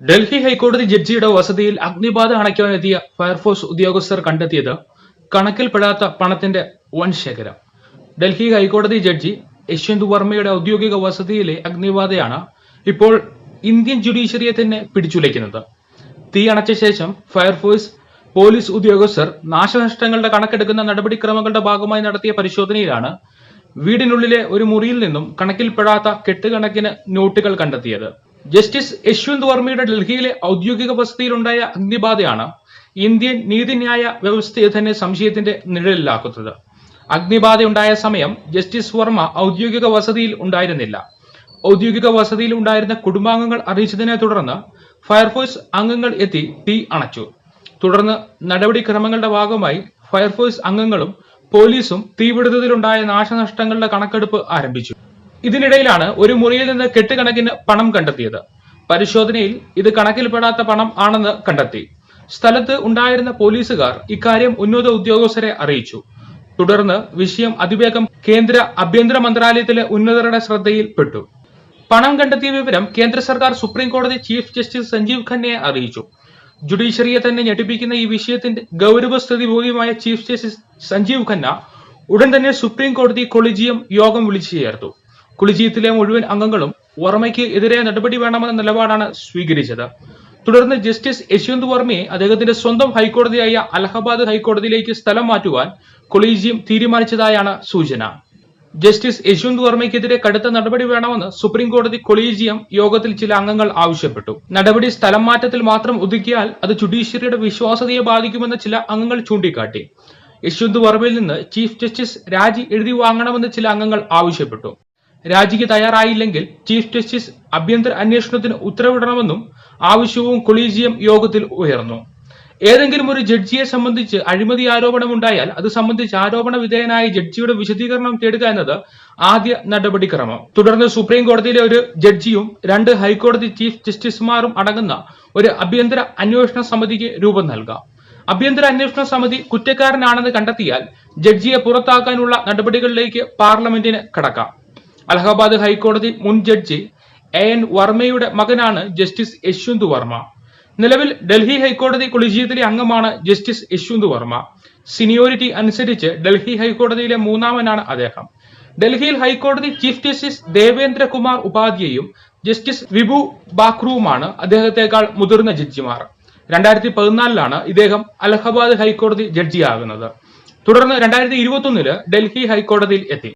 ഡൽഹി ഹൈക്കോടതി ജഡ്ജിയുടെ വസതിയിൽ അഗ്നിബാധ അണയ്ക്കാനെത്തിയ ഫയർഫോഴ്സ് ഉദ്യോഗസ്ഥർ കണ്ടെത്തിയത് കണക്കിൽപ്പെടാത്ത പണത്തിന്റെ വൻ ശേഖരം. ഡൽഹി ഹൈക്കോടതി ജഡ്ജി യശ്വന്ത് വർമ്മയുടെ ഔദ്യോഗിക വസതിയിലെ അഗ്നിബാധയാണ് ഇപ്പോൾ ഇന്ത്യൻ ജുഡീഷ്യറിയെ തന്നെ പിടിച്ചുലയ്ക്കുന്നത്. തീ അണച്ച ശേഷം ഫയർഫോഴ്സ് പോലീസ് ഉദ്യോഗസ്ഥർ നാശനഷ്ടങ്ങളുടെ കണക്കെടുക്കുന്ന നടപടിക്രമങ്ങളുടെ ഭാഗമായി നടത്തിയ പരിശോധനയിലാണ് വീടിനുള്ളിലെ ഒരു മുറിയിൽ നിന്നും കണക്കിൽപ്പെടാത്ത കെട്ടുകണക്കിന് നോട്ടുകൾ കണ്ടെത്തിയത്. ജസ്റ്റിസ് യശ്വന്ത് വർമ്മയുടെ ഡൽഹിയിലെ ഔദ്യോഗിക വസതിയിലുണ്ടായ അഗ്നിബാധയാണ് ഇന്ത്യൻ നീതിന്യായ വ്യവസ്ഥയെ തന്നെ സംശയത്തിന്റെ നിഴലിലാക്കുന്നത്. അഗ്നിബാധയുണ്ടായ സമയം ജസ്റ്റിസ് വർമ്മ ഔദ്യോഗിക വസതിയിൽ ഉണ്ടായിരുന്നില്ല. ഔദ്യോഗിക വസതിയിൽ ഉണ്ടായിരുന്ന കുടുംബാംഗങ്ങൾ അറിയിച്ചതിനെ തുടർന്ന് ഫയർഫോഴ്സ് അംഗങ്ങൾ എത്തി തീ അണച്ചു. തുടർന്ന് നടപടിക്രമങ്ങളുടെ ഭാഗമായി ഫയർഫോഴ്സ് അംഗങ്ങളും പോലീസും തീപിടുത്തത്തിലുണ്ടായ നാശനഷ്ടങ്ങളുടെ കണക്കെടുപ്പ് ആരംഭിച്ചു. ഇതിനിടയിലാണ് ഒരു മുറിയിൽ നിന്ന് കെട്ടുകണക്കിന് പണം കണ്ടെത്തിയത്. പരിശോധനയിൽ ഇത് കണക്കിൽപ്പെടാത്ത പണം ആണെന്ന് കണ്ടെത്തി. സ്ഥലത്ത് ഉണ്ടായിരുന്ന പോലീസുകാർ ഇക്കാര്യം ഉന്നത ഉദ്യോഗസ്ഥരെ അറിയിച്ചു. തുടർന്ന് വിഷയം അതിവേഗം കേന്ദ്ര ആഭ്യന്തര മന്ത്രാലയത്തിലെ ഉന്നതരുടെ ശ്രദ്ധയിൽപ്പെട്ടു പണം കണ്ടെത്തിയ വിവരം കേന്ദ്ര സർക്കാർ സുപ്രീം കോടതി ചീഫ് ജസ്റ്റിസ് സഞ്ജീവ് ഖന്നയെ അറിയിച്ചു. ജുഡീഷ്യറിയെ തന്നെ ഞെട്ടിപ്പിക്കുന്ന ഈ വിഷയത്തിന്റെ ഗൗരവസ്ഥിതി ബോധ്യമായ ചീഫ് ജസ്റ്റിസ് സഞ്ജീവ് ഖന്ന ഉടൻ തന്നെ സുപ്രീം കോടതി കൊളീജിയം യോഗം വിളിച്ചു ചേർത്തു. കൊളീജിയത്തിലെ മുഴുവൻ അംഗങ്ങളും വർമ്മയ്ക്ക് എതിരെ നടപടി വേണമെന്ന നിലപാടാണ് സ്വീകരിച്ചത്. തുടർന്ന് ജസ്റ്റിസ് യശ്വന്ത് വർമ്മയെ അദ്ദേഹത്തിന്റെ സ്വന്തം ഹൈക്കോടതിയായ അലഹബാദ് ഹൈക്കോടതിയിലേക്ക് സ്ഥലം മാറ്റുവാൻ കൊളീജിയം തീരുമാനിച്ചതായാണ് സൂചന. ജസ്റ്റിസ് യശ്വന്ത് വർമ്മയ്ക്കെതിരെ കടുത്ത നടപടി വേണമെന്ന് സുപ്രീം കോടതി കൊളീജിയം യോഗത്തിൽ ചില അംഗങ്ങൾ ആവശ്യപ്പെട്ടു. നടപടി സ്ഥലം മാറ്റത്തിൽ മാത്രം ഒതുക്കിയാൽ അത് ജുഡീഷ്യറിയുടെ വിശ്വാസതയെ ബാധിക്കുമെന്ന് ചില അംഗങ്ങൾ ചൂണ്ടിക്കാട്ടി. യശ്വന്ത് വർമ്മയിൽ നിന്ന് ചീഫ് ജസ്റ്റിസ് രാജി എഴുതി വാങ്ങണമെന്ന് ചില അംഗങ്ങൾ ആവശ്യപ്പെട്ടു. രാജിക്ക് തയ്യാറായില്ലെങ്കിൽ ചീഫ് ജസ്റ്റിസ് ആഭ്യന്തര അന്വേഷണത്തിന് ഉത്തരവിടണമെന്നും ആവശ്യവും കൊളീജിയം യോഗത്തിൽ ഉയർന്നു. ഏതെങ്കിലും ഒരു ജഡ്ജിയെ സംബന്ധിച്ച് അഴിമതി ആരോപണമുണ്ടായാൽ അത് സംബന്ധിച്ച് ആരോപണ വിധേയനായ ജഡ്ജിയുടെ വിശദീകരണം തേടുക എന്നത് ആദ്യ നടപടിക്രമം. തുടർന്ന് സുപ്രീം കോടതിയിലെ ഒരു ജഡ്ജിയും രണ്ട് ഹൈക്കോടതി ചീഫ് ജസ്റ്റിസുമാരും അടങ്ങുന്ന ഒരു അഭ്യന്തര അന്വേഷണ സമിതിക്ക് രൂപം നൽകാം. അഭ്യന്തര അന്വേഷണ സമിതി കുറ്റക്കാരനാണെന്ന് കണ്ടെത്തിയാൽ ജഡ്ജിയെ പുറത്താക്കാനുള്ള നടപടികളിലേക്ക് പാർലമെന്റിന് കടക്കാം. അലഹബാദ് ഹൈക്കോടതി മുൻ ജഡ്ജി എ എൻ വർമ്മയുടെ മകനാണ് ജസ്റ്റിസ് യശ്വന്ത് വർമ്മ. നിലവിൽ ഡൽഹി ഹൈക്കോടതി കൊളീജിയത്തിലെ അംഗമാണ് ജസ്റ്റിസ് യശ്വന്ത് വർമ്മ. സീനിയോറിറ്റി അനുസരിച്ച് ഡൽഹി ഹൈക്കോടതിയിലെ മൂന്നാമനാണ് അദ്ദേഹം. ഡൽഹിയിൽ ഹൈക്കോടതി ചീഫ് ജസ്റ്റിസ് ദേവേന്ദ്രകുമാർ ഉപാധ്യയും ജസ്റ്റിസ് വിഭു ബാക്രുവുമാണ് അദ്ദേഹത്തെക്കാൾ മുതിർന്ന ജഡ്ജിമാർ. രണ്ടായിരത്തി പതിനാലിലാണ് ഇദ്ദേഹം അലഹബാദ് ഹൈക്കോടതി ജഡ്ജിയാകുന്നത്. തുടർന്ന് രണ്ടായിരത്തി ഇരുപത്തി ഡൽഹി ഹൈക്കോടതിയിൽ എത്തി.